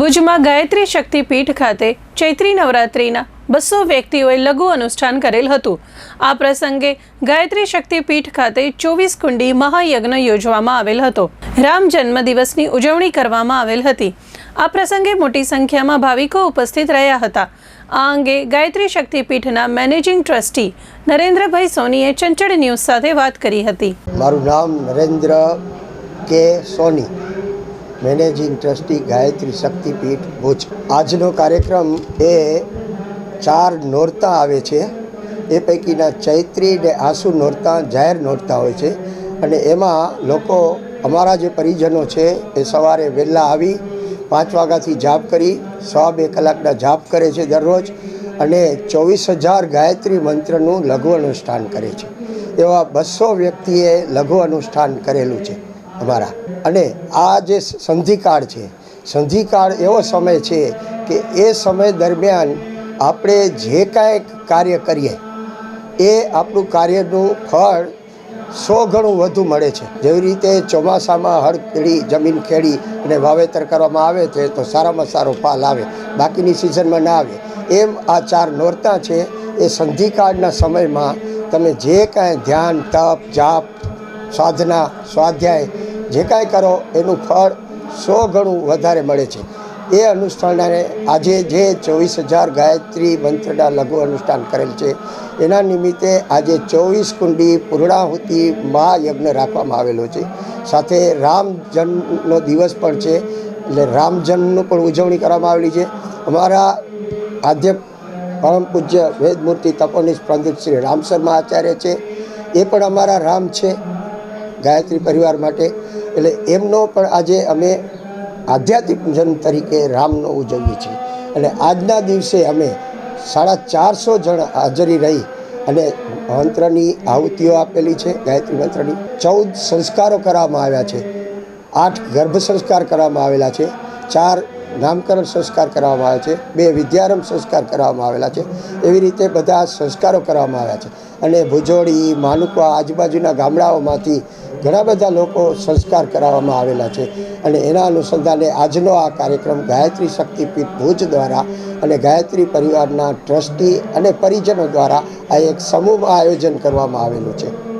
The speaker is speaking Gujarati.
ભુજમાં ગાયત્રી શક્તિપીઠ ખાતે ચૈત્રી નવરાત્રિના બસો વ્યક્તિઓએ લઘુ અનુષ્ઠાન કરેલ હતું. આ પ્રસંગે ગાયત્રી શક્તિપીઠ ખાતે ચોવીસ કુંડી મહાયજ્ઞ યોજવામાં આવેલ હતો. રામ જન્મ દિવસની ઉજવણી કરવામાં આવેલ હતી. આ પ્રસંગે મોટી સંખ્યામાં ભાવિકો ઉપસ્થિત રહ્યા હતા. આ અંગે ગાયત્રી શક્તિપીઠના મેનેજિંગ ટ્રસ્ટી નરેન્દ્રભાઈ સોનીએ ચંચળ ન્યૂઝ સાથે વાત કરી હતી. મારું નામ Narendra K Soni. Managing trustee Gayatri Shaktipeeth Bhuj. આજનો કાર્યક્રમ એ ચાર નોરતા આવે છે. એ પૈકીના ચૈત્રી ને આંસુ નોરતા, જાહેર નોરતા હોય છે. અને એમાં લોકો, અમારા જે પરિજનો છે, એ સવારે વહેલા આવી, પાંચ વાગ્યાથી જાપ કરી, સવા બે કલાકના જાપ કરે છે દરરોજ. અને ચોવીસ હજાર ગાયત્રી મંત્રનું લઘુ અનુષ્ઠાન કરે છે. એવા બસો વ્યક્તિએ લઘુ અનુષ્ઠાન કરેલું છે. અમારા. અને આ જે સંધિકાળ છે, સંધિકાળ એવો સમય છે કે એ સમય દરમિયાન આપણે જે કાંઈ કાર્ય કરીએ, એ આપણું કાર્યનું ફળ સો ગણું વધુ મળે છે. જેવી રીતે ચોમાસામાં હળ ખેડી જમીન ખેડી અને વાવેતર કરવામાં આવે છે, તો સારામાં સારો પાલ આવે, બાકીની સિઝનમાં ના આવે. એમ આ ચાર નોરતા છે, એ સંધિકાળના સમયમાં તમે જે કાંઈ ધ્યાન, તપ, જાપ, સાધના, સ્વાધ્યાય જે કાંઈ કરો, એનું ફળ સો ગણું વધારે મળે છે. એ અનુષ્ઠાનને આજે જે ચોવીસ હજાર ગાયત્રી મંત્રના લઘુ અનુષ્ઠાન કરેલ છે, એના નિમિત્તે આજે ચોવીસ કુંડી પૂર્ણાહુતિ મહાયજ્ઞ રાખવામાં આવેલો છે. સાથે રામ જન્મનો દિવસ પણ છે, એટલે રામ જન્મનું પણ ઉજવણી કરવામાં આવેલી છે. અમારા આદ્ય પરમ પૂજ્ય વેદમૂર્તિ તપોનિષ પંડિત શ્રી રામ શર્મા આચાર્ય છે, એ પણ અમારા રામ છે, ગાયત્રી પરિવાર માટે. એટલે એમનો પણ આજે અમે આધ્યાત્મિક જન્મ તરીકે રામનો ઉજવીએ છીએ. અને આજના દિવસે અમે સાડા ચારસો જણ હાજરી રહી અને મંત્રની આહુતિઓ આપેલી છે, ગાયત્રી મંત્રની. ચૌદ સંસ્કારો કરવામાં આવ્યા છે. આઠ ગર્ભ સંસ્કાર કરવામાં આવેલા છે. ચાર નામકરણ સંસ્કાર કરવામાં આવ્યા છે. બે વિદ્યારંભ સંસ્કાર કરવામાં આવેલા છે. એવી રીતે બધા સંસ્કારો કરવામાં આવ્યા છે. અને ભુજોડી માનુકવા આજુબાજુના ગામડાઓમાંથી ઘણા બધા લોકો સંસ્કાર કરાવવામાં આવેલા છે અને એના અનુસંધાને આજનો આ કાર્યક્રમ ગાયત્રી શક્તિપીઠ ભુજ દ્વારા અને ગાયત્રી પરિવારના ટ્રસ્ટી અને પરિજનો દ્વારા આ એક સમૂહમાં આયોજન કરવામાં આવેલું છે.